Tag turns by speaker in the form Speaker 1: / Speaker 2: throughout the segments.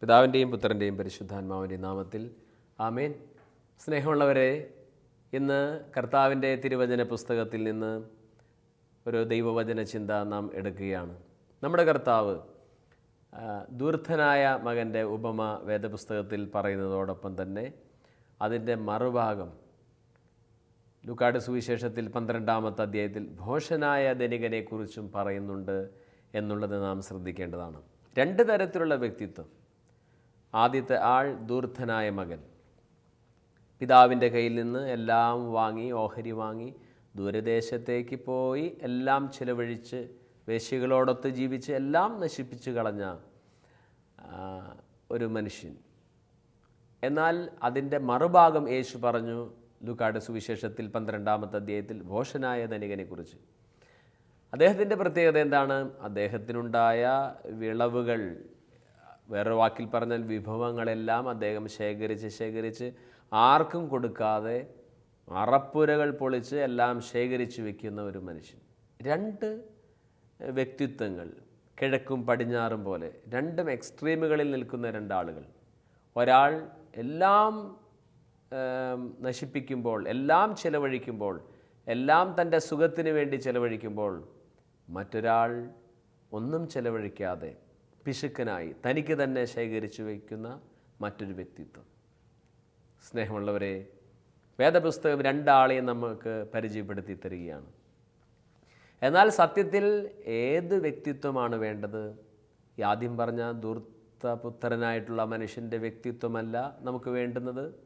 Speaker 1: പിതാവിന്റെയും പുത്രന്റെയും പരിശുദ്ധാത്മാവിന്റെയും നാമത്തിൽ ആമേൻ. സ്നേഹമുള്ളവരെ ഇന്ന് കർത്താവിന്റെ തിരുവചന പുസ്തകത്തിൽ നിന്ന് ഒരു ദൈവവചന ചിന്ത നാം എടുക്കുകയാണ്. നമ്മുടെ കർത്താവ് ആ, ദൂർദ്ധനായ മകന്റെ ഉപമ വേദപുസ്തകത്തിൽ പറയുന്നതോടൊപ്പം തന്നെ അതിന്റെ മറുഭാഗം ലുക്കാട് സുവിശേഷത്തിൽ പന്ത്രണ്ടാമത്തെ അധ്യായത്തിൽ ഭോഷനായ ധനികനെക്കുറിച്ചും പറയുന്നുണ്ട് എന്നുള്ളത് നാം ശ്രദ്ധിക്കേണ്ടതാണ്. രണ്ട് തരത്തിലുള്ള വ്യക്തിത്വം. ആദ്യത്തെ ആൾ ദൂർദ്ധനായ മകൻ. പിതാവിന്റെ കയ്യിൽ നിന്ന് എല്ലാം വാങ്ങി ഓഹരി വാങ്ങി ദൂരദേശത്തേക്ക് പോയി എല്ലാം ചിലവഴിച്ച് വേശികളോടൊത്ത് ജീവിച്ച് എല്ലാം നശിപ്പിച്ച് കളഞ്ഞ ഒരു മനുഷ്യൻ. എന്നാൽ അതിന്റെ മറുഭാഗം യേശു പറഞ്ഞു ലുക്കാട് സുവിശേഷത്തിൽ പന്ത്രണ്ടാമത്തെ അധ്യായത്തിൽ ഭോഷനായ ധനികനെക്കുറിച്ച്. അദ്ദേഹത്തിന്റെ പ്രത്യേകത എന്താണ്? അദ്ദേഹത്തിനുണ്ടായ വിളവുകൾ വേറെ വാക്കിൽ പറഞ്ഞാൽ വിഭവങ്ങളെല്ലാം അദ്ദേഹം ശേഖരിച്ച് ശേഖരിച്ച് ആർക്കും കൊടുക്കാതെ അറപ്പുരകൾ പൊളിച്ച് എല്ലാം ശേഖരിച്ച് വെക്കുന്ന ഒരു മനുഷ്യൻ. രണ്ട് വ്യക്തിത്വങ്ങൾ കിഴക്കും പടിഞ്ഞാറും പോലെ രണ്ടും എക്സ്ട്രീമുകളിൽ നിൽക്കുന്ന രണ്ടാളുകൾ. ഒരാൾ എല്ലാം നശിപ്പിക്കുമ്പോൾ എല്ലാം ചെലവഴിക്കുമ്പോൾ എല്ലാം തന്റെ സുഖത്തിന് വേണ്ടി ചെലവഴിക്കുമ്പോൾ മറ്റൊരാൾ ഒന്നും ചെലവഴിക്കാതെ പിശുക്കനായി തനിക്ക് തന്നെ ശേഖരിച്ചു വയ്ക്കുന്ന മറ്റൊരു വ്യക്തിത്വം. സ്നേഹമുള്ളവരെ വേദപുസ്തകം രണ്ടാളെയും നമുക്ക് പരിചയപ്പെടുത്തി തരികയാണ്. എന്നാൽ സത്യത്തിൽ ഏത് വ്യക്തിത്വമാണ് വേണ്ടത്? ഈ ആദ്യം പറഞ്ഞ ദൂർത്തപുത്രനായിട്ടുള്ള മനുഷ്യന്റെ വ്യക്തിത്വമല്ല നമുക്ക് വേണ്ടുന്നത്.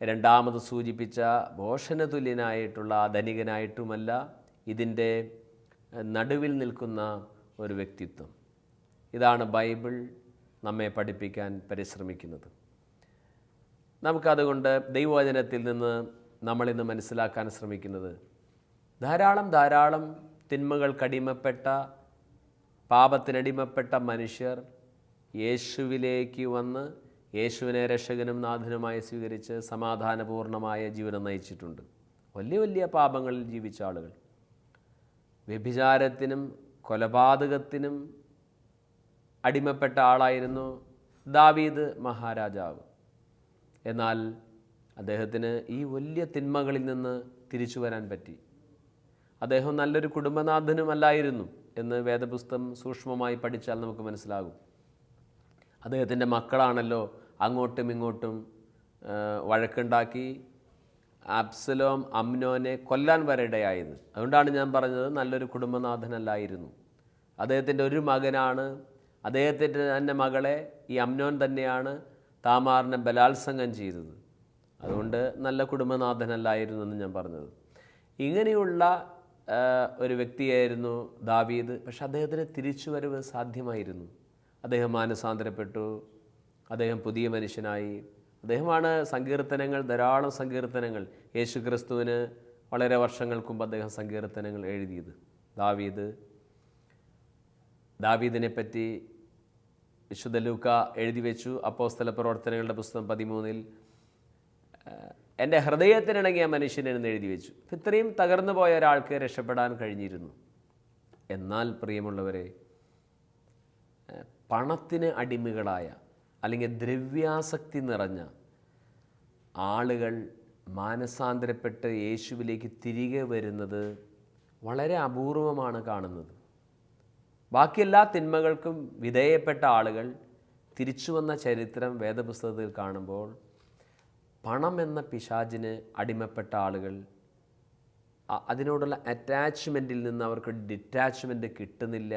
Speaker 1: രണ്ടാമത് സൂചിപ്പിച്ച ഭോഷനതുല്യനായിട്ടുള്ള ധനികനായിട്ടുമല്ല ഇതിന്റെ നടുവിൽ നിൽക്കുന്ന ഒരു വ്യക്തിത്വം. ഇതാണ് ബൈബിൾ നമ്മെ പഠിപ്പിക്കാൻ പരിശ്രമിക്കുന്നത്. നമുക്കതുകൊണ്ട് ദൈവവചനത്തിൽ നിന്ന് നമ്മളിന്ന് മനസ്സിലാക്കാൻ ശ്രമിക്കുന്നത് ധാരാളം ധാരാളം തിന്മകൾ തിന്മകൾക്കടിമപ്പെട്ട പാപത്തിനടിമപ്പെട്ട മനുഷ്യർ യേശുവിലേക്ക് വന്ന് യേശുവിനെ രക്ഷകനും നാഥനുമായി സ്വീകരിച്ച് സമാധാനപൂർണമായ ജീവിതം നയിച്ചിട്ടുണ്ട്. വലിയ വലിയ പാപങ്ങളിൽ ജീവിച്ച ആളുകൾ. വ്യഭിചാരത്തിനും കൊലപാതകത്തിനും അടിമപ്പെട്ട ആളായിരുന്നു ദാവീദ് മഹാരാജാവ്. എന്നാൽ അദ്ദേഹത്തിന് ഈ വലിയ തിന്മകളിൽ നിന്ന് തിരിച്ചു വരാൻ പറ്റി. അദ്ദേഹം നല്ലൊരു കുടുംബനാഥനുമല്ലായിരുന്നു എന്ന് വേദപുസ്തകം സൂക്ഷ്മമായി പഠിച്ചാൽ നമുക്ക് മനസ്സിലാകും. അദ്ദേഹത്തിന്റെ മക്കളാണല്ലോ അങ്ങോട്ടും ഇങ്ങോട്ടും വഴക്കുണ്ടാക്കി അബ്സലോം അമ്നോനെ കൊല്ലാൻ വരെ ഇടയായത്. അതുകൊണ്ടാണ് ഞാൻ പറഞ്ഞത് നല്ലൊരു കുടുംബനാഥനല്ലായിരുന്നു. അദ്ദേഹത്തിന്റെ ഒരു മകനാണ് അദ്ദേഹത്തിന്റെ തന്നെ മകളെ ഈ അമ്നോൻ തന്നെയാണ് താമാറിനെ ബലാത്സംഗം ചെയ്തത്. അതുകൊണ്ട് നല്ല കുടുംബനാഥനല്ലായിരുന്നു എന്ന് ഞാൻ പറഞ്ഞത്. ഇങ്ങനെയുള്ള ഒരു വ്യക്തിയായിരുന്നു ദാവീദ്. പക്ഷെ അദ്ദേഹത്തിന് തിരിച്ചുവരവ് സാധ്യമായിരുന്നു. അദ്ദേഹം മാനസാന്തരപ്പെട്ടു. അദ്ദേഹം പുതിയ മനുഷ്യനായി. അദ്ദേഹമാണ് സങ്കീർത്തനങ്ങൾ ധാരാളം സങ്കീർത്തനങ്ങൾ. യേശു ക്രിസ്തുവിന് വളരെ വർഷങ്ങൾക്ക് മുമ്പ് അദ്ദേഹം സങ്കീർത്തനങ്ങൾ എഴുതിയത്. ദാവീദ് ദാവീദിനെ പറ്റി വിശുദ്ധ ലൂക്ക എഴുതി വെച്ചു. അപ്പോസ്തല പ്രവർത്തനങ്ങളുടെ പുസ്തകം പതിമൂന്നിൽ എന്റെ ഹൃദയത്തിനിണങ്ങിയ മനുഷ്യനെന്ന് എഴുതി വെച്ചു. ഇത്രയും തകർന്നു പോയ ഒരാൾക്ക് രക്ഷപ്പെടാൻ കഴിഞ്ഞിരുന്നു. എന്നാൽ പ്രിയമുള്ളവരെ പണത്തിന് അടിമകളായ അല്ലെങ്കിൽ ദ്രവ്യാസക്തി നിറഞ്ഞ ആളുകൾ മാനസാന്തരപ്പെട്ട് യേശുവിലേക്ക് തിരികെ വരുന്നത് വളരെ അപൂർവമാണ് കാണുന്നത്. ബാക്കി എല്ലാ തിന്മകൾക്കും വിധേയപ്പെട്ട ആളുകൾ തിരിച്ചു വന്ന ചരിത്രം വേദപുസ്തകത്തിൽ കാണുമ്പോൾ പണം എന്ന പിശാചിന് അടിമപ്പെട്ട ആളുകൾ അതിനോടുള്ള അറ്റാച്ച്മെന്റിൽ നിന്ന് അവർക്ക് ഡിറ്റാച്ച്മെന്റ് കിട്ടുന്നില്ല.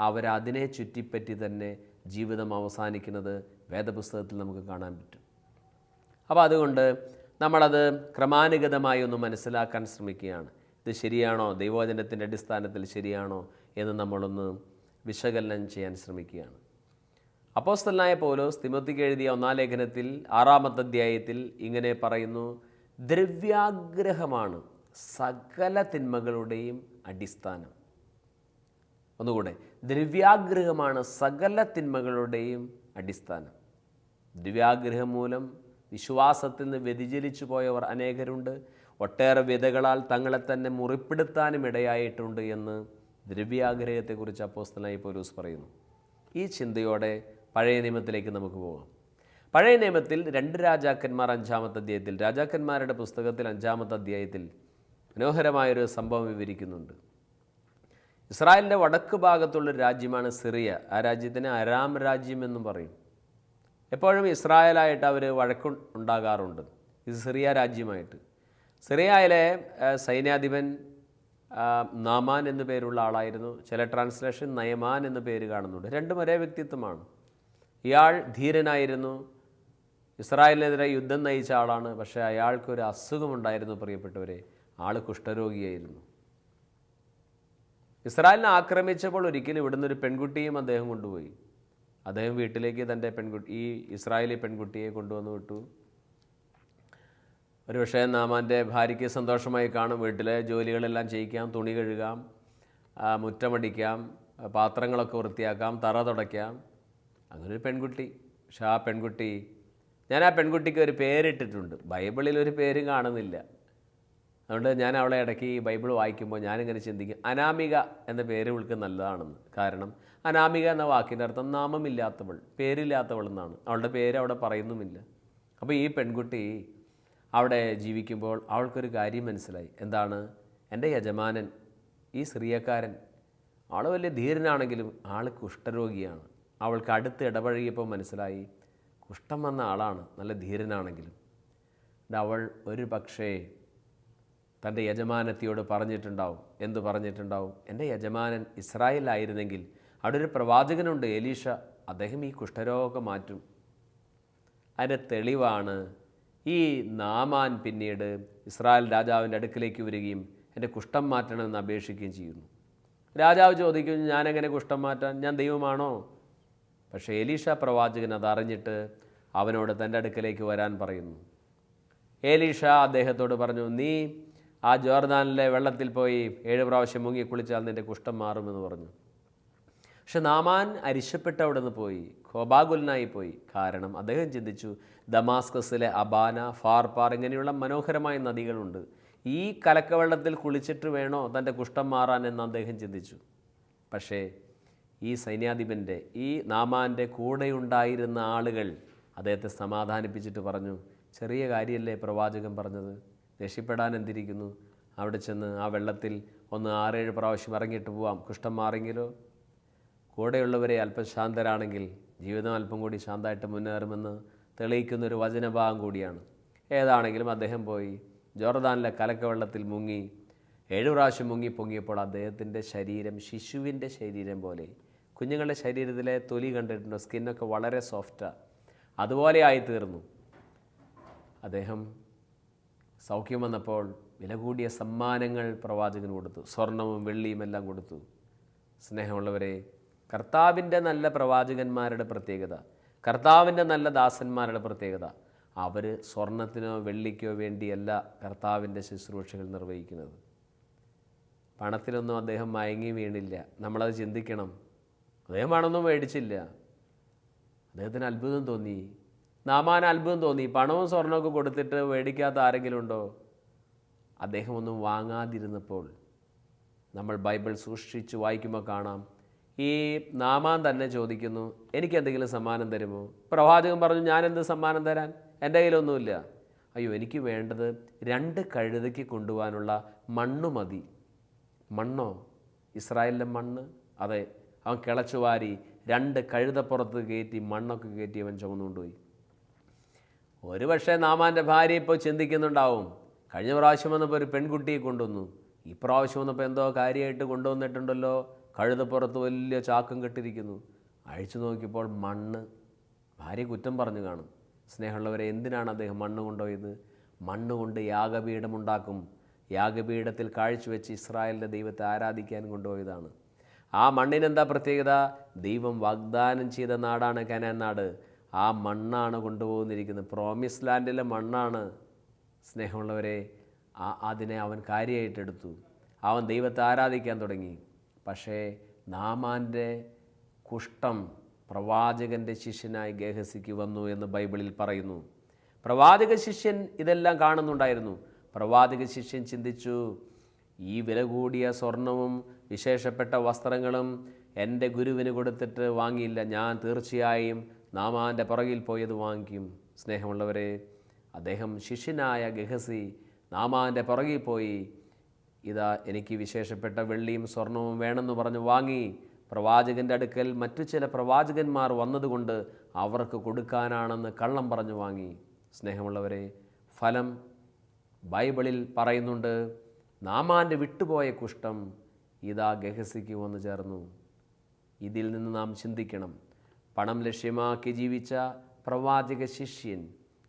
Speaker 1: അവരതിനെ ചുറ്റിപ്പറ്റി തന്നെ ജീവിതം അവസാനിക്കുന്നത് വേദപുസ്തകത്തിൽ നമുക്ക് കാണാൻ പറ്റും. അപ്പോൾ അതുകൊണ്ട് നമ്മളത് ക്രമാനുഗതമായി ഒന്ന് മനസ്സിലാക്കാൻ ശ്രമിക്കുകയാണ്. ഇത് ശരിയാണോ? ദൈവവചനത്തിന്റെ അടിസ്ഥാനത്തിൽ ശരിയാണോ എന്ന് നമ്മളൊന്ന് വിശകലനം ചെയ്യാൻ ശ്രമിക്കുകയാണ്. അപ്പോസ്തലനായ പൗലോസ് തിമത്തിക്ക് എഴുതിയ ഒന്നാം ലേഖനത്തിൽ ആറാമത്തെ അധ്യായത്തിൽ ഇങ്ങനെ പറയുന്നു ദ്രവ്യാഗ്രഹമാണ് സകല തിന്മകളുടെയും അടിസ്ഥാനം. ഒന്നുകൂടെ. ദ്രവ്യാഗ്രഹമാണ് സകല തിന്മകളുടെയും അടിസ്ഥാനം. ദ്രവ്യാഗ്രഹം മൂലം വിശ്വാസത്തിൽ നിന്ന് വ്യതിചലിച്ചു പോയവർ അനേകരുണ്ട്. ഒട്ടേറെ വിധകളാൽ തങ്ങളെ തന്നെ മുറിപ്പെടുത്താനും ഇടയായിട്ടുണ്ട് എന്ന് ദ്രവ്യാഗ്രഹത്തെക്കുറിച്ച് അപ്പോസ്തനായി പോലൂസ് പറയുന്നു. ഈ ചിന്തയോടെ പഴയ നിയമത്തിലേക്ക് നമുക്ക് പോകാം. പഴയ നിയമത്തിൽ രണ്ട് രാജാക്കന്മാർ അഞ്ചാമത്തെ അധ്യായത്തിൽ രാജാക്കന്മാരുടെ പുസ്തകത്തിൽ അഞ്ചാമത്തെ അധ്യായത്തിൽ മനോഹരമായൊരു സംഭവം വിവരിക്കുന്നുണ്ട്. ഇസ്രായേലിന്റെ വടക്ക് ഭാഗത്തുള്ള രാജ്യമാണ് സിറിയ. ആ രാജ്യത്തിന് അരാം രാജ്യം എന്നും പറയും. എപ്പോഴും ഇസ്രായേലായിട്ട് അവർ വഴക്ക് ഉണ്ടാകാറുണ്ട്. ഇത് സിറിയ രാജ്യമായിട്ട്. സിറിയയിലെ സൈന്യാധിപൻ നാമാൻ എന്നു പേരുള്ള ആളായിരുന്നു. ചില ട്രാൻസ്ലേഷൻ നയമാൻ എന്ന പേര് കാണുന്നുണ്ട്. രണ്ടും ഒരേ വ്യക്തിത്വമാണ്. ഇയാൾ ധീരനായിരുന്നു. ഇസ്രായേലിനെതിരെ യുദ്ധം നയിച്ച ആളാണ്. പക്ഷേ അയാൾക്കൊരു അസുഖമുണ്ടായിരുന്നു പ്രിയപ്പെട്ടവരെ. ആൾ കുഷ്ഠരോഗിയായിരുന്നു. ഇസ്രായേലിനെ ആക്രമിച്ചപ്പോൾ ഒരിക്കലും ഇവിടുന്ന് ഒരു പെൺകുട്ടിയും അദ്ദേഹം കൊണ്ടുപോയി. അദ്ദേഹം വീട്ടിലേക്ക് തന്റെ പെൺകുട്ടി ഈ ഇസ്രായേലി പെൺകുട്ടിയെ കൊണ്ടുവന്ന് വിട്ടു. ഒരു പക്ഷേ നാമാന്റെ ഭാര്യയ്ക്ക് സന്തോഷമായി കാണും. വീട്ടിലെ ജോലികളെല്ലാം ചെയ്യിക്കാം തുണി കഴുകാം മുറ്റമടിക്കാം പാത്രങ്ങളൊക്കെ വൃത്തിയാക്കാം തറ തുടയ്ക്കാം. അങ്ങനെ ഒരു പെൺകുട്ടി. പക്ഷെ ആ പെൺകുട്ടി ഞാൻ ആ പെൺകുട്ടിക്ക് ഒരു പേരിട്ടിട്ടുണ്ട്. ബൈബിളിൽ ഒരു പേരും കാണുന്നില്ല. അതുകൊണ്ട് ഞാൻ അവളെ ഇടയ്ക്ക് ബൈബിൾ വായിക്കുമ്പോൾ ഞാനിങ്ങനെ ചിന്തിക്കും അനാമിക എന്ന പേര് വിളിക്ക് നല്ലതാണെന്ന്. കാരണം അനാമിക എന്ന വാക്കിന്റെ അർത്ഥം നാമമില്ലാത്തവൾ പേരില്ലാത്തവൾ എന്നാണ്. അവളുടെ പേര് അവിടെ പറയുന്നുമില്ല. അപ്പോൾ ഈ പെൺകുട്ടി അവിടെ ജീവിക്കുമ്പോൾ അവൾക്കൊരു കാര്യം മനസ്സിലായി. എന്താണ്? എന്റെ യജമാനൻ ഈ സ്ത്രീയക്കാരൻ ആൾ വലിയ ധീരനാണെങ്കിലും ആൾ കുഷ്ഠരോഗിയാണ്. അവൾക്ക് അടുത്ത് ഇടപഴകിയപ്പോൾ മനസ്സിലായി കുഷ്ഠം വന്ന ആളാണ് നല്ല ധീരനാണെങ്കിലും. അവൾ ഒരു പക്ഷേ തന്റെ യജമാനത്തിയോട് പറഞ്ഞിട്ടുണ്ടാവും. എന്തു പറഞ്ഞിട്ടുണ്ടാവും? എന്റെ യജമാനൻ ഇസ്രായേലായിരുന്നെങ്കിൽ അവിടെ ഒരു പ്രവാചകനുണ്ട് എലീഷ. അദ്ദേഹം ഈ കുഷ്ഠരോഗം മാറ്റും. അതിന്റെ തെളിവാണ് ഈ നാമാൻ പിന്നീട് ഇസ്രായേൽ രാജാവിന്റെ അടുക്കിലേക്ക് വരികയും എന്റെ കുഷ്ഠം മാറ്റണമെന്ന് അപേക്ഷിക്കുകയും ചെയ്യുന്നു. രാജാവ് ചോദിക്കും ഞാനെങ്ങനെ കുഷ്ഠം മാറ്റാൻ? ഞാൻ ദൈവമാണോ? പക്ഷേ എലീഷ പ്രവാചകൻ അതറിഞ്ഞിട്ട് അവനോട് തന്റെ അടുക്കലേക്ക് വരാൻ പറയുന്നു. എലീഷ അദ്ദേഹത്തോട് പറഞ്ഞു നീ ആ ജോർദാനിലെ വെള്ളത്തിൽ പോയി ഏഴ് പ്രാവശ്യം മുങ്ങി കുളിച്ചാൽ നിന്റെ കുഷ്ഠം മാറുമെന്ന് പറഞ്ഞു. പക്ഷെ നാമാൻ അരിശപ്പെട്ട് അവിടെ നിന്ന് പോയി. ഖോബാഗുലനായി പോയി. കാരണം അദ്ദേഹം ചിന്തിച്ചു ദമാസ്കസിലെ അബാന ഫാർപാർ ഇങ്ങനെയുള്ള മനോഹരമായ നദികളുണ്ട്. ഈ കലക്കവെള്ളത്തിൽ കുളിച്ചിട്ട് വേണോ തന്റെ കുഷ്ഠം മാറാൻ എന്ന് അദ്ദേഹം ചിന്തിച്ചു. പക്ഷേ ഈ സൈന്യാധിപന്റെ ഈ നാമാന്റെ കൂടെയുണ്ടായിരുന്ന ആളുകൾ അദ്ദേഹത്തെ സമാധാനിപ്പിച്ചിട്ട് പറഞ്ഞു ചെറിയ കാര്യമല്ലേ പ്രവാചകൻ പറഞ്ഞത്? രക്ഷപ്പെടാൻ എന്തിരിക്കുന്നു? അവിടെ ചെന്ന് ആ വെള്ളത്തിൽ ഒന്ന് ആറേഴ് പ്രാവശ്യം ഇറങ്ങിയിട്ട് പോവാം. കുഷ്ഠം മാറിയെങ്കിലോ? കൂടെയുള്ളവരെ അല്പം ശാന്തരാണെങ്കിൽ ജീവിതം അല്പം കൂടി ശാന്തമായിട്ട് മുന്നേറുമെന്ന് തെളിയിക്കുന്നൊരു വചനഭാഗം കൂടിയാണ്. ഏതാണെങ്കിലും അദ്ദേഹം പോയി ജോർദാനിലെ കലക്കവെള്ളത്തിൽ മുങ്ങി ഏഴു പ്രാവശ്യം മുങ്ങി പൊങ്ങിയപ്പോൾ അദ്ദേഹത്തിന്റെ ശരീരം ശിശുവിന്റെ ശരീരം പോലെ. കുഞ്ഞുങ്ങളുടെ ശരീരത്തിലെ തൊലി കണ്ടിട്ടുണ്ടോ. സ്കിന്നൊക്കെ വളരെ സോഫ്റ്റാണ് അതുപോലെ ആയിത്തീർന്നു. അദ്ദേഹം സൗഖ്യം വന്നപ്പോൾ വില കൂടിയ സമ്മാനങ്ങൾ പ്രവാചകന് കൊടുത്തു. സ്വർണവും വെള്ളിയും എല്ലാം കൊടുത്തു. സ്നേഹമുള്ളവരെ കർത്താവിന്റെ നല്ല പ്രവാചകന്മാരുടെ പ്രത്യേകത കർത്താവിന്റെ നല്ല ദാസന്മാരുടെ പ്രത്യേകത അവർ സ്വർണത്തിനോ വെള്ളിക്കോ വേണ്ടിയല്ല കർത്താവിന്റെ ശുശ്രൂഷകൾ നിർവഹിക്കുന്നത്. പണത്തിലൊന്നും അദ്ദേഹം മയങ്ങി വീണില്ല. നമ്മളത് ചിന്തിക്കണം. അദ്ദേഹം പണമൊന്നും മേടിച്ചില്ല. അദ്ദേഹത്തിന് അത്ഭുതം തോന്നി. നാമാൻ അത്ഭുതം തോന്നി. പണവും സ്വർണമൊക്കെ കൊടുത്തിട്ട് മേടിക്കാത്ത ആരെങ്കിലും ഉണ്ടോ? അദ്ദേഹം ഒന്നും വാങ്ങാതിരുന്നപ്പോൾ നമ്മൾ ബൈബിൾ സൂക്ഷിച്ച് വായിക്കുമ്പോൾ കാണാം. ഈ നാമാൻ തന്നെ ചോദിക്കുന്നു എനിക്ക് എന്തെങ്കിലും സമ്മാനം തരുമോ? പ്രവാചകൻ പറഞ്ഞു ഞാൻ എന്ത് സമ്മാനം തരാൻ? എന്റെ കയ്യിലൊന്നുമില്ല. അയ്യോ എനിക്ക് വേണ്ടത് രണ്ട് കഴുതയ്ക്ക് കൊണ്ടുപോകാനുള്ള മണ്ണ് മതി. മണ്ണോ? ഇസ്രായേലിലെ മണ്ണ്? അതെ അവൻ കിളച്ചു വാരി രണ്ട് കഴുതപ്പുറത്ത് കയറ്റി മണ്ണൊക്കെ കയറ്റി അവൻ ചുമന്നുകൊണ്ടുപോയി ഒരു പക്ഷേ നാമാന്റെ ഭാര്യ ഇപ്പോൾ ചിന്തിക്കുന്നുണ്ടാവും. കഴിഞ്ഞ പ്രാവശ്യം വന്നപ്പോൾ ഒരു പെൺകുട്ടിയെ കൊണ്ടുവന്നു. ഈ പ്രാവശ്യം വന്നപ്പോൾ എന്തോ കാര്യമായിട്ട് കൊണ്ടുവന്നിട്ടുണ്ടല്ലോ. കഴുതപ്പുറത്ത് വലിയ ചാക്കും കെട്ടിരിക്കുന്നു. അഴിച്ചു നോക്കിയപ്പോൾ മണ്ണ്. ഭാര്യ കുറ്റം പറഞ്ഞു കാണും. സ്നേഹമുള്ളവരെ എന്തിനാണ് അദ്ദേഹം മണ്ണ് കൊണ്ടുപോയത്? മണ്ണ് കൊണ്ട് യാഗപീഠമുണ്ടാക്കും യാഗപീഠത്തിൽ കാഴ്ചവെച്ച് ഇസ്രായേലിന്റെ ദൈവത്തെ ആരാധിക്കാൻ കൊണ്ടുപോയതാണ്. ആ മണ്ണിനെന്താ പ്രത്യേകത? ദൈവം വാഗ്ദാനം ചെയ്ത നാടാണ് കനാൻ നാട്. ആ മണ്ണാണ് കൊണ്ടുപോകുന്നിരിക്കുന്നത്. പ്രോമിസ് ലാൻഡിലെ മണ്ണാണ് സ്നേഹമുള്ളവരെ ആ അതിനെ അവൻ കാര്യമായിട്ടെടുത്തു അവൻ ദൈവത്തെ ആരാധിക്കാൻ തുടങ്ങി. പക്ഷേ നാമാന്റെ കുഷ്ഠം പ്രവാചകന്റെ ശിഷ്യനായി ഗേഹസിക്ക് വന്നു എന്ന് ബൈബിളിൽ പറയുന്നു. പ്രവാചക ശിഷ്യൻ ഇതെല്ലാം കാണുന്നുണ്ടായിരുന്നു. പ്രവാചക ശിഷ്യൻ ചിന്തിച്ചു ഈ വില കൂടിയ സ്വർണവും വിശേഷപ്പെട്ട വസ്ത്രങ്ങളും എന്റെ ഗുരുവിന് കൊടുത്തിട്ട് വാങ്ങിയില്ല. ഞാൻ തീർച്ചയായും നാമാന്റെ പുറകിൽ പോയത് വാങ്ങിക്കും. സ്നേഹമുള്ളവരെ അദ്ദേഹം ശിഷ്യനായ ഗഹസി നാമാന്റെ പുറകിൽ പോയി. ഇതാ എനിക്ക് വിശേഷപ്പെട്ട വെള്ളിയും സ്വർണവും വേണമെന്ന് പറഞ്ഞു വാങ്ങി. പ്രവാചകന്റെ അടുക്കൽ മറ്റു ചില പ്രവാചകന്മാർ വന്നതുകൊണ്ട് അവർക്ക് കൊടുക്കാനാണെന്ന് കള്ളം പറഞ്ഞു വാങ്ങി. സ്നേഹമുള്ളവരെ ഫലം ബൈബിളിൽ പറയുന്നുണ്ട് നാമാന്റെ വിട്ടുപോയ കുഷ്ഠം ഇതാ ഗഹസിക്ക് വന്നു ചേർന്നു. ഇതിൽ നിന്ന് നാം ചിന്തിക്കണം. പണം ലക്ഷ്യമാക്കി ജീവിച്ച പ്രവാചക ശിഷ്യൻ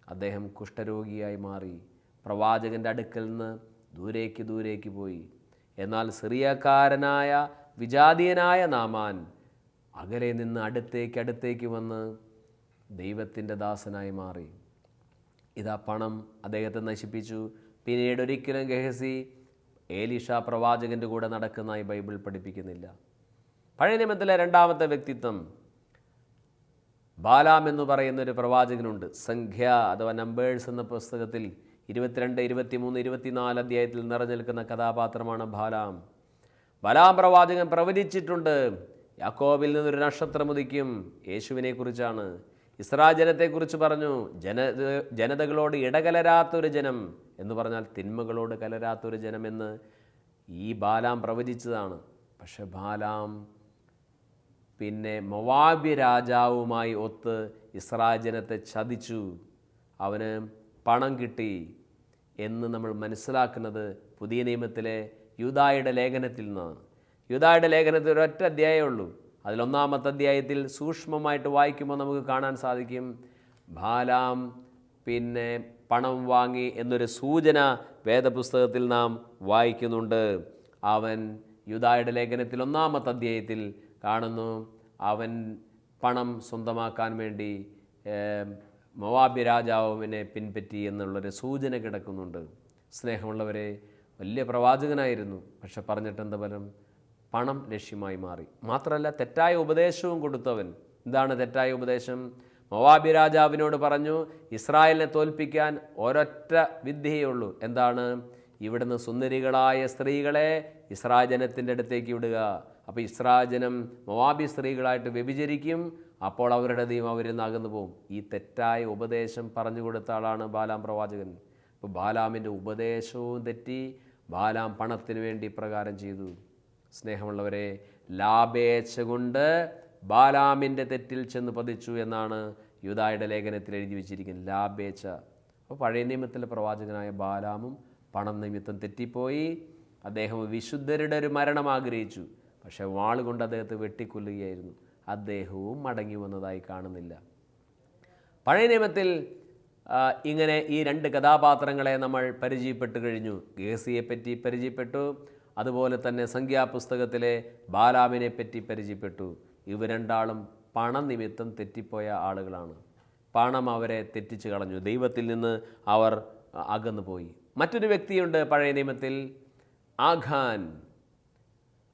Speaker 1: അദ്ദേഹം കുഷ്ഠരോഗിയായി മാറി പ്രവാചകന്റെ അടുക്കൽ നിന്ന് ദൂരേക്ക് ദൂരേക്ക് പോയി. എന്നാൽ സിറിയക്കാരനായ വിജാതീയനായ നാമാൻ അകലെ നിന്ന് അടുത്തേക്ക് അടുത്തേക്ക് വന്ന് ദൈവത്തിന്റെ ദാസനായി മാറി. ഇതാ പണം അദ്ദേഹത്തെ നശിപ്പിച്ചു. പിന്നീട് ഒരിക്കലും ഗഹസി ഏലിഷ പ്രവാചകന്റെ കൂടെ നടക്കുന്നതായി ബൈബിൾ പഠിപ്പിക്കുന്നില്ല. പഴയ നിയമത്തിലെ രണ്ടാമത്തെ വ്യക്തിത്വം ബാലാം എന്ന് പറയുന്ന ഒരു പ്രവാചകനുണ്ട്. സംഖ്യ അഥവാ നമ്പേഴ്സ് എന്ന പുസ്തകത്തിൽ ഇരുപത്തിരണ്ട് ഇരുപത്തിമൂന്ന് ഇരുപത്തിനാല് അധ്യായത്തിൽ നിറഞ്ഞു നിൽക്കുന്ന കഥാപാത്രമാണ് ബാലാം. ബലാം പ്രവാചകൻ പ്രവചിച്ചിട്ടുണ്ട് യാക്കോബിൽ നിന്നൊരു നക്ഷത്രം ഉദിക്കും യേശുവിനെക്കുറിച്ചാണ്. ഇസ്രാ ജനത്തെക്കുറിച്ച് പറഞ്ഞു ജന ജനതകളോട് ഇടകലരാത്തൊരു ജനം എന്ന് പറഞ്ഞാൽ തിന്മകളോട് കലരാത്തൊരു ജനമെന്ന് ഈ ബാലാം പ്രവചിച്ചതാണ്. പക്ഷെ ബാലാം പിന്നെ മൊവാബ്യ രാജാവുമായി ഒത്ത് ഇസ്രാജനത്തെ ചതിച്ചു. അവന് പണം കിട്ടി എന്ന് നമ്മൾ മനസ്സിലാക്കുന്നത് പുതിയ നിയമത്തിലെ യൂതായുടെ ലേഖനത്തിൽ നിന്നാണ് യൂതായുടെ ലേഖനത്തിൽ ഒരൊറ്റ അധ്യായമേ ഉള്ളൂ. അതിലൊന്നാമത്തെ അധ്യായത്തിൽ സൂക്ഷ്മമായിട്ട് വായിക്കുമ്പോൾ നമുക്ക് കാണാൻ സാധിക്കും ബാലാം പിന്നെ പണം വാങ്ങി എന്നൊരു സൂചന വേദപുസ്തകത്തിൽ നാം വായിക്കുന്നുണ്ട്. അവൻ യുദായുടെ ലേഖനത്തിൽ ഒന്നാമത്തെ അധ്യായത്തിൽ കാണുന്നു. അവൻ പണം സ്വന്തമാക്കാൻ വേണ്ടി മവാബി രാജാവിനെ പിൻപറ്റി എന്നുള്ളൊരു സൂചന കിടക്കുന്നുണ്ട്. സ്നേഹമുള്ളവരെ വലിയ പ്രവാചകനായിരുന്നു. പക്ഷെ പറഞ്ഞിട്ട് ഫലം? പണം ലക്ഷ്യമായി മാറി. മാത്രമല്ല തെറ്റായ ഉപദേശവും കൊടുത്തവൻ. എന്താണ് തെറ്റായ ഉപദേശം? മവാബി രാജാവിനോട് പറഞ്ഞു ഇസ്രായേലിനെ തോൽപ്പിക്കാൻ ഒരൊറ്റ വിദ്യയേ ഉള്ളൂ. എന്താണ്? ഇവിടുന്ന് സുന്ദരികളായ സ്ത്രീകളെ ഇസ്രായേൽ ജനത്തിന്റെ അടുത്തേക്ക് വിടുക. അപ്പോൾ ഇസ്രാജനം മവാബി സ്ത്രീകളായിട്ട് വ്യഭിചരിക്കും അപ്പോൾ അവരുടെ ദൈവം അവരിൽ നിന്ന് അകന്നു പോകും. ഈ തെറ്റായ ഉപദേശം പറഞ്ഞു കൊടുത്ത ആളാണ് ബാലാം പ്രവാചകൻ. അപ്പോൾ ബാലാമിന്റെ ഉപദേശവും തെറ്റി ബാലാം പണത്തിന് വേണ്ടി പ്രകാരം ചെയ്തു. സ്നേഹമുള്ളവരെ ലാഭേച്ഛ കൊണ്ട് ബാലാമിന്റെ തെറ്റിൽ ചെന്ന് പതിച്ചു എന്നാണ് യുദായുടെ ലേഖനത്തിൽ എഴുതി വെച്ചിരിക്കുന്നത്. ലാഭേച്ഛ. അപ്പോൾ പഴയ നിയമത്തിലെ പ്രവാചകനായ ബാലാമും പണം നിമിത്തം തെറ്റിപ്പോയി. അദ്ദേഹം വിശുദ്ധരുടെ ഒരു മരണം ആഗ്രഹിച്ചു. പക്ഷേ കൊണ്ട് അദ്ദേഹത്തെ വെട്ടിക്കൊല്ലുകയായിരുന്നു. അദ്ദേഹവും മടങ്ങി വന്നതായി കാണുന്നില്ല. പഴയ നിയമത്തിൽ ഇങ്ങനെ ഈ രണ്ട് കഥാപാത്രങ്ങളെ നമ്മൾ പരിചയപ്പെട്ടു കഴിഞ്ഞു. ഗേസിയെ പറ്റി പരിചയപ്പെട്ടു. അതുപോലെ തന്നെ സംഖ്യാപുസ്തകത്തിലെ ബാലാമിനെ പറ്റി പരിചയപ്പെട്ടു. ഇവ രണ്ടാളും പണനിമിത്തം തെറ്റിപ്പോയ ആളുകളാണ്. പണം അവരെ തെറ്റിച്ച് കളഞ്ഞു. ദൈവത്തിൽ നിന്ന് അവർ അകന്നു പോയി മറ്റൊരു വ്യക്തിയുണ്ട് പഴയ നിയമത്തിൽ ആഖാൻ.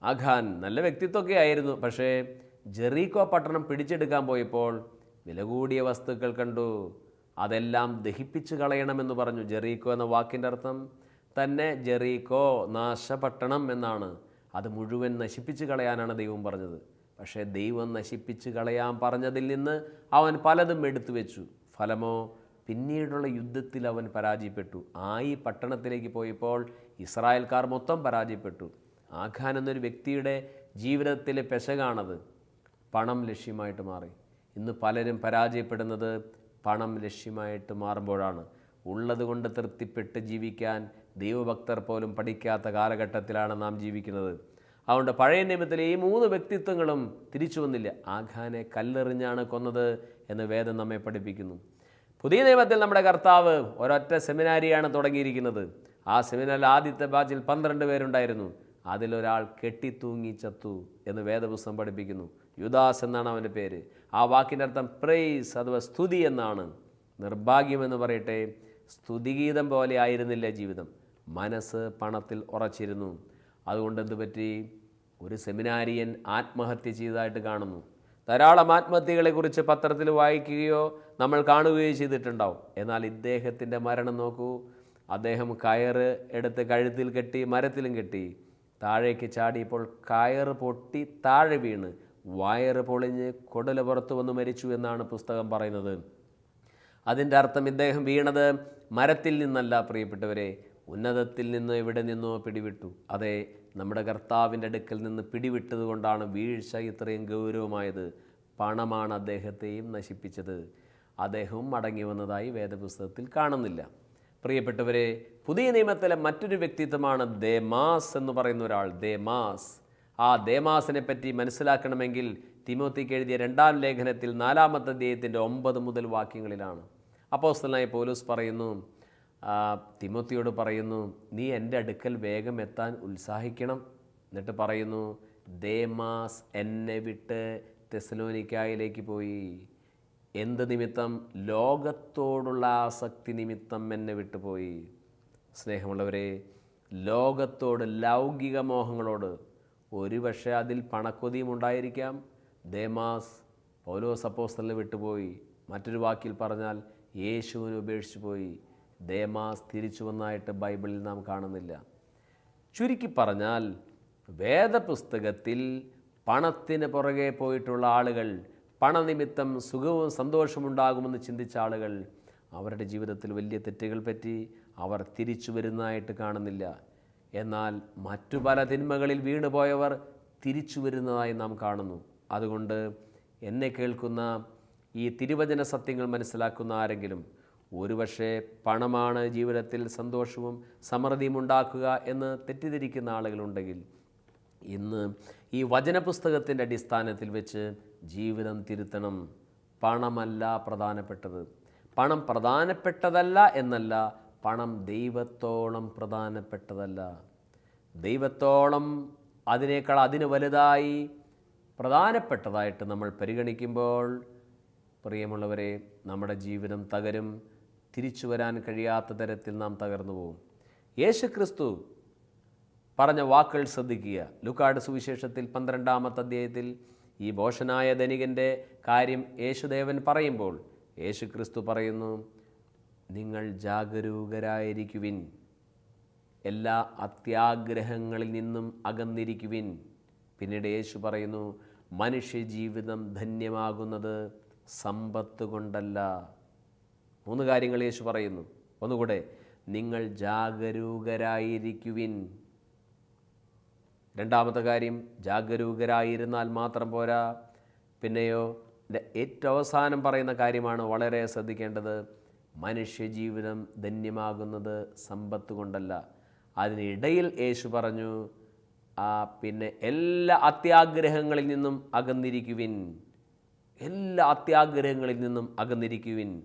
Speaker 1: ആഖാൻ നല്ല വ്യക്തിത്വമൊക്കെ ആയിരുന്നു. പക്ഷേ ജെറീക്കോ പട്ടണം പിടിച്ചെടുക്കാൻ പോയപ്പോൾ വില കൂടിയ വസ്തുക്കൾ കണ്ടു. അതെല്ലാം ദഹിപ്പിച്ച് കളയണമെന്ന് പറഞ്ഞു ജെറീക്കോ എന്ന വാക്കിന്റെ അർത്ഥം. തന്നെ ജെറീക്കോ നാശപട്ടണം എന്നാണ്. അത് മുഴുവൻ നശിപ്പിച്ച് കളയാനാണ് ദൈവം പറഞ്ഞത്. പക്ഷേ ദൈവം നശിപ്പിച്ച് കളയാൻ പറഞ്ഞതിൽ നിന്ന് അവൻ പലതും എടുത്തു വെച്ചു. ഫലമോ? പിന്നീടുള്ള യുദ്ധത്തിൽ അവൻ പരാജയപ്പെട്ടു. ആ ഈ പട്ടണത്തിലേക്ക് പോയപ്പോൾ ഇസ്രായേൽക്കാർ മൊത്തം പരാജയപ്പെട്ടു. ആഖാൻ എന്നൊരു വ്യക്തിയുടെ ജീവിതത്തിലെ പെശകാണത്. പണം ലക്ഷ്യമായിട്ട് മാറി. ഇന്ന് പലരും പരാജയപ്പെടുന്നത് പണം ലക്ഷ്യമായിട്ട് മാറുമ്പോഴാണ്. ഉള്ളത് കൊണ്ട് തൃപ്തിപ്പെട്ട് ജീവിക്കാൻ ദൈവഭക്തർ പോലും പഠിക്കാത്ത കാലഘട്ടത്തിലാണ് നാം ജീവിക്കുന്നത്. അതുകൊണ്ട് പഴയ നിയമത്തിലെ ഈ മൂന്ന് വ്യക്തിത്വങ്ങളും തിരിച്ചു വന്നില്ല. ആഖാനെ കല്ലെറിഞ്ഞാണ് കൊന്നത് എന്ന് വേദം നമ്മെ പഠിപ്പിക്കുന്നു. പുതിയ നിയമത്തിൽ നമ്മുടെ കർത്താവ് ഒരൊറ്റ സെമിനാരിയാണ് തുടങ്ങിയിരിക്കുന്നത്. ആ സെമിനാറിൽ ആദ്യത്തെ ബാച്ചിൽ പന്ത്രണ്ട് പേരുണ്ടായിരുന്നു. അതിലൊരാൾ കെട്ടിത്തൂങ്ങി ചത്തു എന്ന് വേദപുസ്തകം പഠിപ്പിക്കുന്നു. യുദാസ് എന്നാണ് അവന്റെ പേര്. ആ വാക്കിന്റെ അർത്ഥം പ്രൈസ് അഥവാ സ്തുതി എന്നാണ്. നിർഭാഗ്യമെന്ന് പറയട്ടെ സ്തുതിഗീതം പോലെ ആയിരുന്നില്ല ജീവിതം. മനസ്സ് പണത്തിൽ ഉറച്ചിരുന്നു. അതുകൊണ്ട് എന്ത് പറ്റി? ഒരു സെമിനാരിയൻ ആത്മഹത്യ ചെയ്തതായിട്ട് കാണുന്നു. ധാരാളം ആത്മഹത്യകളെക്കുറിച്ച് പത്രത്തിൽ വായിക്കുകയോ നമ്മൾ കാണുകയോ ചെയ്തിട്ടുണ്ടാവും. എന്നാൽ ഇദ്ദേഹത്തിന്റെ മരണം നോക്കൂ. അദ്ദേഹം കയറ് എടുത്ത് കഴുത്തിൽ കെട്ടി മരത്തിലും കെട്ടി താഴേക്ക് ചാടിയപ്പോൾ കയറ് പൊട്ടി താഴെ വീണ്. വയറ് പൊളിഞ്ഞ് കൊടൽ പുറത്തു വന്ന് മരിച്ചു എന്നാണ് പുസ്തകം പറയുന്നത്. അതിന്റെ അർത്ഥം ഇദ്ദേഹം വീണത് മരത്തിൽ നിന്നല്ല പ്രിയപ്പെട്ടവരെ. ഉന്നതത്തിൽ നിന്ന് എവിടെ നിന്നോ പിടിവിട്ടു. അതെ നമ്മുടെ കർത്താവിന്റെ അടുക്കൽ നിന്ന് പിടിവിട്ടത് കൊണ്ടാണ് വീഴ്ച ഇത്രയും ഗൗരവമായത്. പണമാണ് അദ്ദേഹത്തെയും നശിപ്പിച്ചത്. അദ്ദേഹവും മടങ്ങി വന്നതായി വേദപുസ്തകത്തിൽ കാണുന്നില്ല. പ്രിയപ്പെട്ടവരെ പുതിയ നിയമത്തിലെ മറ്റൊരു വ്യക്തിത്വമാണ് ദേമാസ് എന്ന് പറയുന്ന ഒരാൾ. ദേമാസ്. ആ ദേമാസിനെ പറ്റി മനസ്സിലാക്കണമെങ്കിൽ തിമോത്തിക്ക് എഴുതിയ രണ്ടാം ലേഖനത്തിൽ നാലാമത്തെ ദേഹത്തിന്റെ ഒമ്പത് മുതൽ വാക്യങ്ങളിലാണ്. അപ്പോസ്തലനായ പോലീസ് പറയുന്നു തിമോത്തിയോട് പറയുന്നു നീ എന്റെ അടുക്കൽ വേഗം എത്താൻ ഉത്സാഹിക്കണം. എന്നിട്ട് പറയുന്നു ദേമാസ് എന്നെ വിട്ട് തെസലോനിക്കായിലേക്ക് പോയി. എന്ത് നിമിത്തം? ലോകത്തോടുള്ള ആസക്തി നിമിത്തം എന്നെ വിട്ടുപോയി. സ്നേഹമുള്ളവരെ ലോകത്തോട് ലൗകിക മോഹങ്ങളോട് ഒരുപക്ഷെ അതിൽ പണക്കൊതിയും ഉണ്ടായിരിക്കാം. ദേമാസ് പൗലോസ് അപ്പോസ്തലിനെ വിട്ടുപോയി. മറ്റൊരു വാക്കിൽ പറഞ്ഞാൽ യേശുവിനെ ഉപേക്ഷിച്ചു പോയി. ദേമാസ് തിരിച്ചു വന്നായിട്ട് ബൈബിളിൽ നാം കാണുന്നില്ല. ചുരുക്കി പറഞ്ഞാൽ വേദപുസ്തകത്തിൽ പണത്തിന് പുറകെ പോയിട്ടുള്ള ആളുകൾ പണനിമിത്തം സുഖവും സന്തോഷവും ഉണ്ടാകുമെന്ന് ചിന്തിച്ച ആളുകൾ അവരുടെ ജീവിതത്തിൽ വലിയ തെറ്റുകൾ പറ്റി അവർ തിരിച്ചു വരുന്നതായിട്ട് കാണുന്നില്ല. എന്നാൽ മറ്റു പല തിന്മകളിൽ വീണുപോയവർ തിരിച്ചു വരുന്നതായി നാം കാണുന്നു. അതുകൊണ്ട് എന്നെ കേൾക്കുന്ന ഈ തിരുവചന സത്യങ്ങൾ മനസ്സിലാക്കുന്ന ആരെങ്കിലും ഒരുപക്ഷെ പണമാണ് ജീവിതത്തിൽ സന്തോഷവും സമൃദ്ധിയും ഉണ്ടാക്കുക എന്ന് തെറ്റിദ്ധരിക്കുന്ന ആളുകളുണ്ടെങ്കിൽ ഇന്ന് ഈ വചനപുസ്തകത്തിന്റെ അടിസ്ഥാനത്തിൽ വെച്ച് ജീവിതം തിരുത്തണം. പണമല്ല പ്രധാനപ്പെട്ടത്. പണം പ്രധാനപ്പെട്ടതല്ല എന്നല്ല പണം ദൈവത്തോളം പ്രധാനപ്പെട്ടതല്ല. ദൈവത്തോളം അതിനേക്കാൾ അതിന് വലുതായി പ്രധാനപ്പെട്ടതായിട്ട് നമ്മൾ പരിഗണിക്കുമ്പോൾ പ്രിയമുള്ളവരെ നമ്മുടെ ജീവിതം തകരും തിരിച്ചു വരാൻ കഴിയാത്ത തരത്തിൽ നാം തകർന്നു പോകും യേശു ക്രിസ്തു പറഞ്ഞ വാക്കുകൾ ശ്രദ്ധിക്കുക. ലുക്കാട് സുവിശേഷത്തിൽ പന്ത്രണ്ടാമത്തെ അധ്യായത്തിൽ ഈ ഭോഷനായ ധനികന്റെ കാര്യം യേശുദേവൻ പറയുമ്പോൾ യേശു ക്രിസ്തു പറയുന്നു നിങ്ങൾ ജാഗരൂകരായിരിക്കുവിൻ. എല്ലാ അത്യാഗ്രഹങ്ങളിൽ നിന്നും അകന്നിരിക്കുവിൻ. പിന്നീട് യേശു പറയുന്നു മനുഷ്യജീവിതം ധന്യമാകുന്നത് സമ്പത്ത് കൊണ്ടല്ല. മൂന്ന് കാര്യങ്ങൾ യേശു പറയുന്നു. ഒന്നുകൂടെ നിങ്ങൾ ജാഗരൂകരായിരിക്കുവിൻ. രണ്ടാമത്തെ കാര്യം ജാഗരൂകരായിരുന്നാൽ മാത്രം പോരാ. പിന്നെയോ ഏറ്റവും അവസാനം പറയുന്ന കാര്യമാണ് വളരെ ശ്രദ്ധിക്കേണ്ടത്. മനുഷ്യജീവിതം ധന്യമാകുന്നത് സമ്പത്ത് കൊണ്ടല്ല. അതിനിടയിൽ യേശു പറഞ്ഞു ആ പിന്നെ എല്ലാ അത്യാഗ്രഹങ്ങളിൽ നിന്നും അകന്നിരിക്കുവിൻ. എല്ലാ അത്യാഗ്രഹങ്ങളിൽ നിന്നും അകന്നിരിക്കുവിൻ.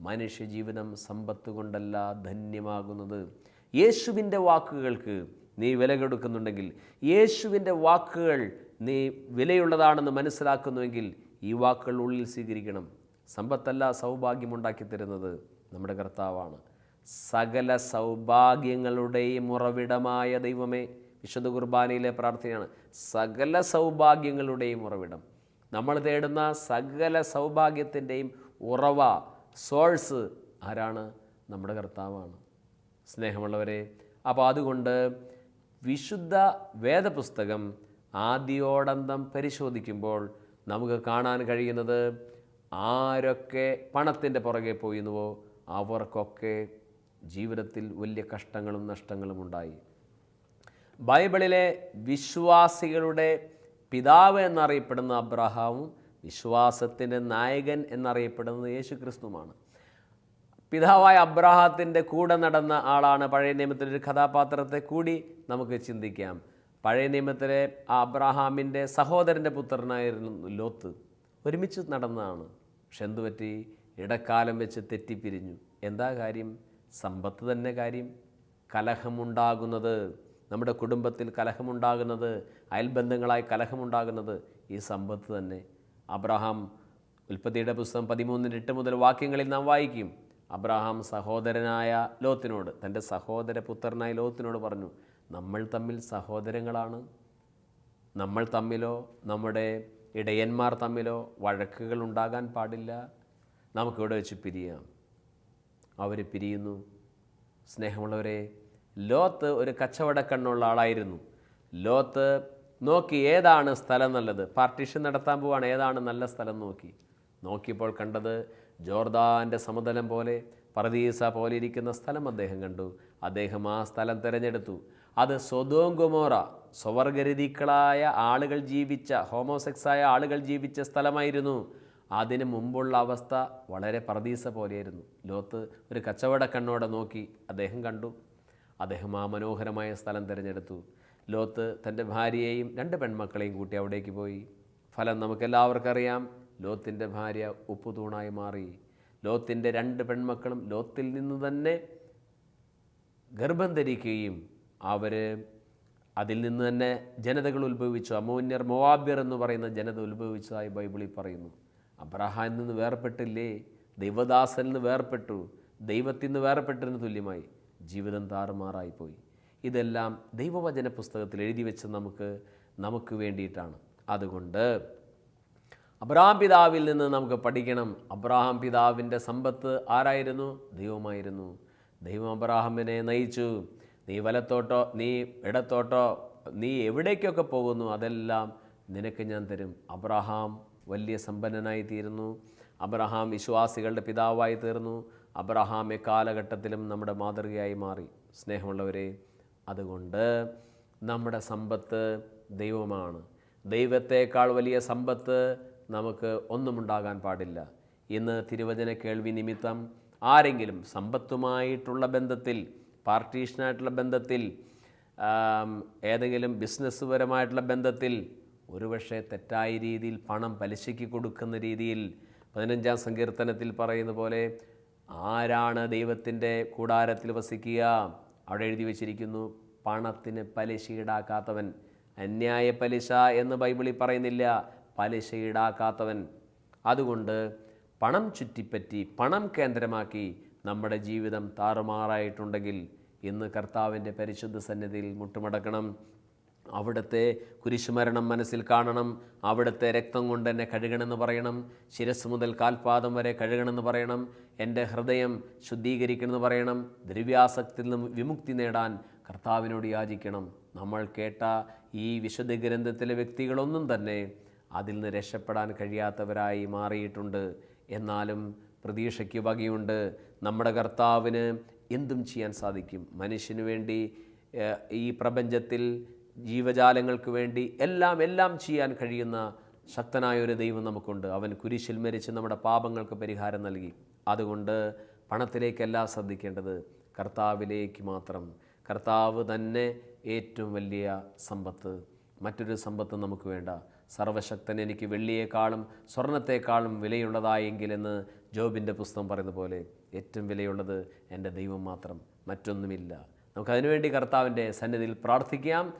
Speaker 1: മനുഷ്യജീവിതം സമ്പത്ത് കൊണ്ടല്ല ധന്യമാകുന്നത്. യേശുവിന്റെ വാക്കുകൾക്ക് നീ വില കൊടുക്കുന്നുണ്ടെങ്കിൽ യേശുവിന്റെ വാക്കുകൾ നീ വിലയുള്ളതാണെന്ന് മനസ്സിലാക്കുന്നുവെങ്കിൽ ഈ വാക്കുകൾ ഉള്ളിൽ സ്വീകരിക്കണം. സമ്പത്തല്ല സൗഭാഗ്യമുണ്ടാക്കി തരുന്നത് നമ്മുടെ കർത്താവാണ്. സകല സൗഭാഗ്യങ്ങളുടെയും ഉറവിടമായ ദൈവമേ വിശുദ്ധ കുർബാനയിലെ പ്രാർത്ഥനയാണ്. സകല സൗഭാഗ്യങ്ങളുടെയും ഉറവിടം. നമ്മൾ തേടുന്ന സകല സൗഭാഗ്യത്തിന്റെയും ഉറവ സോഴ്സ് ആരാണ്? നമ്മുടെ കർത്താവാണ്. സ്നേഹമുള്ളവരെ അപ്പോൾ അതുകൊണ്ട് വിശുദ്ധ വേദപുസ്തകം ആദ്യോടന്തം പരിശോധിക്കുമ്പോൾ നമുക്ക് കാണാൻ കഴിയുന്നത് ആരൊക്കെ പണത്തിന്റെ പുറകെ പോയിരുന്നുവോ അവർക്കൊക്കെ ജീവിതത്തിൽ വലിയ കഷ്ടങ്ങളും നഷ്ടങ്ങളും ഉണ്ടായി. ബൈബിളിലെ വിശ്വാസികളുടെ പിതാവ് എന്നറിയപ്പെടുന്ന അബ്രഹാമും വിശ്വാസത്തിന്റെ നായകൻ എന്നറിയപ്പെടുന്നത് യേശു ക്രിസ്തുമാണ് പിതാവായ അബ്രഹാത്തിന്റെ കൂടെ നടന്ന ആളാണ്. പഴയ നിയമത്തിലെ ഒരു കഥാപാത്രത്തെ കൂടി നമുക്ക് ചിന്തിക്കാം. പഴയ നിയമത്തിലെ ആ അബ്രഹാമിന്റെ സഹോദരന്റെ പുത്രനായിരുന്നു ലോത്ത്. ഒരുമിച്ച് നടന്നതാണ്. പക്ഷെ എന്തു പറ്റി? ഇടക്കാലം വെച്ച് തെറ്റിപ്പിരിഞ്ഞു. എന്താ കാര്യം? സമ്പത്ത് തന്നെ കാര്യം. കലഹമുണ്ടാകുന്നത്. നമ്മുടെ കുടുംബത്തിൽ കലഹമുണ്ടാകുന്നത് അയൽബന്ധങ്ങളായി കലഹമുണ്ടാകുന്നത് ഈ സമ്പത്ത് തന്നെ. അബ്രഹാം ഉൽപ്പത്തിയുടെ പുസ്തകം പതിമൂന്നിന് എട്ട് മുതൽ വാക്യങ്ങളിൽ നാം വായിക്കും. അബ്രഹാം സഹോദരനായ ലോത്തിനോട് തന്റെ സഹോദര പുത്രനായ ലോത്തിനോട് പറഞ്ഞു നമ്മൾ തമ്മിൽ സഹോദരങ്ങളാണ്. നമ്മൾ തമ്മിലോ നമ്മുടെ ഇടയന്മാർ തമ്മിലോ വഴക്കുകൾ ഉണ്ടാകാൻ പാടില്ല. നമുക്കിവിടെ വെച്ച് പിരിയാം. അവർ പിരിയുന്നു. സ്നേഹമുള്ളവരെ ലോത്ത് ഒരു കച്ചവടക്കണ്ണുള്ള ആളായിരുന്നു. ലോത്ത് നോക്കി ഏതാണ് സ്ഥലം നല്ലത്? പാർട്ടീഷൻ നടത്താൻ പോവാണ്. ഏതാണ് നല്ല സ്ഥലം നോക്കി? നോക്കിയപ്പോൾ കണ്ടത് ജോർദാന്റെ സമതലം പോലെ പറദീസ പോലെ ഇരിക്കുന്ന സ്ഥലം അദ്ദേഹം കണ്ടു. അദ്ദേഹം ആ സ്ഥലം തിരഞ്ഞെടുത്തു. അത് സ്വതോം ഗൊമോറ സ്വവർഗരതിക്കളായ ആളുകൾ ജീവിച്ച ഹോമോസെക്സായ ആളുകൾ ജീവിച്ച സ്ഥലമായിരുന്നു. അതിന് മുമ്പുള്ള അവസ്ഥ വളരെ പറദീസ പോലെയായിരുന്നു. ലോത്ത് ഒരു കച്ചവട കണ്ണോടെ നോക്കി അദ്ദേഹം കണ്ടു. അദ്ദേഹം ആ മനോഹരമായ സ്ഥലം തിരഞ്ഞെടുത്തു. ലോത്ത് തന്റെ ഭാര്യയെയും രണ്ട് പെൺമക്കളെയും കൂട്ടി അവിടേക്ക് പോയി. ഫലം നമുക്കെല്ലാവർക്കും അറിയാം. ലോത്തിന്റെ ഭാര്യ ഉപ്പുതൂണായി മാറി. ലോത്തിന്റെ രണ്ട് പെൺമക്കളും ലോത്തിൽ നിന്ന് തന്നെ ഗർഭം ധരിക്കുകയും അവർ അതിൽ നിന്ന് തന്നെ ജനതകൾ ഉത്ഭവിച്ചു. അമോന്യർ മൊവാബ്യർ എന്ന് പറയുന്ന ജനത ഉത്ഭവിച്ചതായി ബൈബിളിൽ പറയുന്നു. അബ്രഹാമിൽ നിന്ന് വേർപെട്ടില്ലേ? ദൈവദാസനിൽ നിന്ന് വേർപെട്ടു ദൈവത്തിൽ നിന്ന് വേർപെട്ടതിന് തുല്യമായി. ജീവിതം താറുമാറായിപ്പോയി. ഇതെല്ലാം ദൈവവചന പുസ്തകത്തിൽ എഴുതി വെച്ച് നമുക്ക് നമുക്ക് വേണ്ടിയിട്ടാണ്. അതുകൊണ്ട് അബ്രഹാം പിതാവിൽ നിന്ന് നമുക്ക് പഠിക്കണം. അബ്രഹാം പിതാവിന്റെ സമ്പത്ത് ആരായിരുന്നു? ദൈവമായിരുന്നു. ദൈവം അബ്രാഹമിനെ നയിച്ചു. നീ വലത്തോട്ടോ നീ ഇടത്തോട്ടോ നീ എവിടേക്കൊക്കെ പോകുന്നു അതെല്ലാം നിനക്ക് ഞാൻ തരും. അബ്രഹാം വലിയ സമ്പന്നനായി തീരുന്നു. അബ്രഹാം വിശ്വാസികളുടെ പിതാവായി തീർന്നു. അബ്രഹാം എക്കാലഘട്ടത്തിലും നമ്മുടെ മാതൃകയായി മാറി. സ്നേഹമുള്ളവരെ അതുകൊണ്ട് നമ്മുടെ സമ്പത്ത് ദൈവമാണ്. ദൈവത്തേക്കാൾ വലിയ സമ്പത്ത് നമുക്ക് ഒന്നുമുണ്ടാകാൻ പാടില്ല. ഇന്ന് തിരുവചന കേൾവി നിമിത്തം ആരെങ്കിലും സമ്പത്തുമായിട്ടുള്ള ബന്ധത്തിൽ പാർട്ടീഷനായിട്ടുള്ള ബന്ധത്തിൽ ഏതെങ്കിലും ബിസിനസ് പരമായിട്ടുള്ള ബന്ധത്തിൽ ഒരുപക്ഷെ തെറ്റായ രീതിയിൽ പണം പലിശയ്ക്ക് കൊടുക്കുന്ന രീതിയിൽ പതിനഞ്ചാം സങ്കീർത്തനത്തിൽ പറയുന്ന പോലെ ആരാണ് ദൈവത്തിന്റെ കൂടാരത്തിൽ വസിക്കുക? അവിടെ എഴുതി വച്ചിരിക്കുന്നു പണത്തിന് പലിശ ഈടാക്കാത്തവൻ അന്യായ പലിശ എന്ന് ബൈബിളിൽ പറയുന്നില്ല. പലിശ ഈടാക്കാത്തവൻ. അതുകൊണ്ട് പണം ചുറ്റിപ്പറ്റി പണം കേന്ദ്രമാക്കി നമ്മുടെ ജീവിതം താറുമാറായിട്ടുണ്ടെങ്കിൽ ഇന്ന് കർത്താവിന്റെ പരിശുദ്ധ സന്നിധിയിൽ മുട്ടുമടക്കണം. അവിടുത്തെ കുരിശുമരണം മനസ്സിൽ കാണണം. അവിടുത്തെ രക്തം കൊണ്ട് എന്നെ കഴുകണമെന്ന് പറയണം. ശിരസ് മുതൽ കാൽപാദം വരെ കഴുകണമെന്ന് പറയണം. എന്റെ ഹൃദയം ശുദ്ധീകരിക്കണമെന്ന് പറയണം. ദ്രവ്യാസക്തിയിൽ നിന്നും വിമുക്തി നേടാൻ കർത്താവിനോട് യാചിക്കണം. നമ്മൾ കേട്ട ഈ വിശുദ്ധ ഗ്രന്ഥത്തിലെ വ്യക്തികളൊന്നും തന്നെ അതിൽ നിന്ന് രക്ഷപ്പെടാൻ കഴിയാത്തവരായി മാറിയിട്ടുണ്ട്. എന്നാലും പ്രതീക്ഷയ്ക്ക് വകയുണ്ട്. നമ്മുടെ കർത്താവിന് എന്തും ചെയ്യാൻ സാധിക്കും. മനുഷ്യന് വേണ്ടി ഈ പ്രപഞ്ചത്തിൽ ജീവജാലങ്ങൾക്ക് വേണ്ടി എല്ലാം എല്ലാം ചെയ്യാൻ കഴിയുന്ന ശക്തനായ ഒരു ദൈവം നമുക്കുണ്ട്. അവൻ കുരിശിൽ മരിച്ച് നമ്മുടെ പാപങ്ങൾക്ക് പരിഹാരം നൽകി. അതുകൊണ്ട് പണത്തിലേക്കല്ല ശ്രദ്ധിക്കേണ്ടത് കർത്താവിലേക്ക് മാത്രം. കർത്താവ് തന്നെ ഏറ്റവും വലിയ സമ്പത്ത്. മറ്റൊരു സമ്പത്ത് നമുക്ക് വേണ്ട. സർവശക്തൻ എനിക്ക് വെള്ളിയേക്കാളും സ്വർണത്തെക്കാളും വിലയുള്ളതായെങ്കിലെന്ന് ജോബിന്റെ പുസ്തകം പറയുന്ന പോലെ ഏറ്റവും വിലയുള്ളത് എന്റെ ദൈവം മാത്രം മറ്റൊന്നുമില്ല. നമുക്കതിനുവേണ്ടി കർത്താവിന്റെ സന്നിധിയിൽ പ്രാർത്ഥിക്കാം.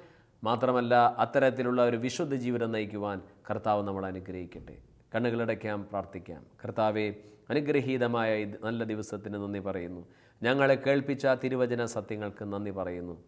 Speaker 1: മാത്രമല്ല അത്തരത്തിലുള്ള ഒരു വിശുദ്ധ ജീവിതം നയിക്കുവാൻ കർത്താവ് നമ്മൾ അനുഗ്രഹിക്കട്ടെ. കണ്ണുകളടയ്ക്കാം പ്രാർത്ഥിക്കാം. കർത്താവെ അനുഗ്രഹീതമായ നല്ല ദിവസത്തിന് നന്ദി പറയുന്നു. ഞങ്ങളെ കേൾപ്പിച്ച തിരുവചന സത്യങ്ങൾക്ക് നന്ദി പറയുന്നു.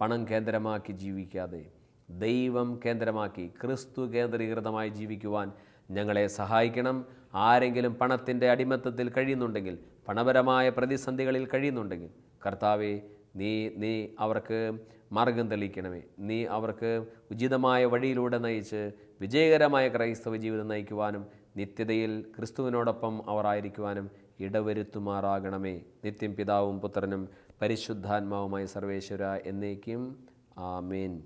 Speaker 1: പണം കേന്ദ്രമാക്കി ജീവിക്കാതെ ദൈവം കേന്ദ്രമാക്കി ക്രിസ്തു കേന്ദ്രീകൃതമായി ജീവിക്കുവാൻ ഞങ്ങളെ സഹായിക്കണം. ആരെങ്കിലും പണത്തിന്റെ അടിമത്തത്തിൽ കഴിയുന്നുണ്ടെങ്കിൽ പണപരമായ പ്രതിസന്ധികളിൽ കഴിയുന്നുണ്ടെങ്കിൽ കർത്താവെ നീ നീ അവർക്ക് മാർഗം തെളിയിക്കണമേ. നീ അവർക്ക് ഉചിതമായ വഴിയിലൂടെ നയിച്ച് വിജയകരമായ ക്രൈസ്തവ ജീവിതം നയിക്കുവാനും നിത്യതയിൽ ക്രിസ്തുവിനോടൊപ്പം അവർ ആയിരിക്കുവാനും ഇടവരുത്തുമാറാകണമേ. നിത്യം പിതാവും പുത്രനും പരിശുദ്ധാത്മാവുമായി സർവേശ്വര എന്നേക്കും ആമേൻ.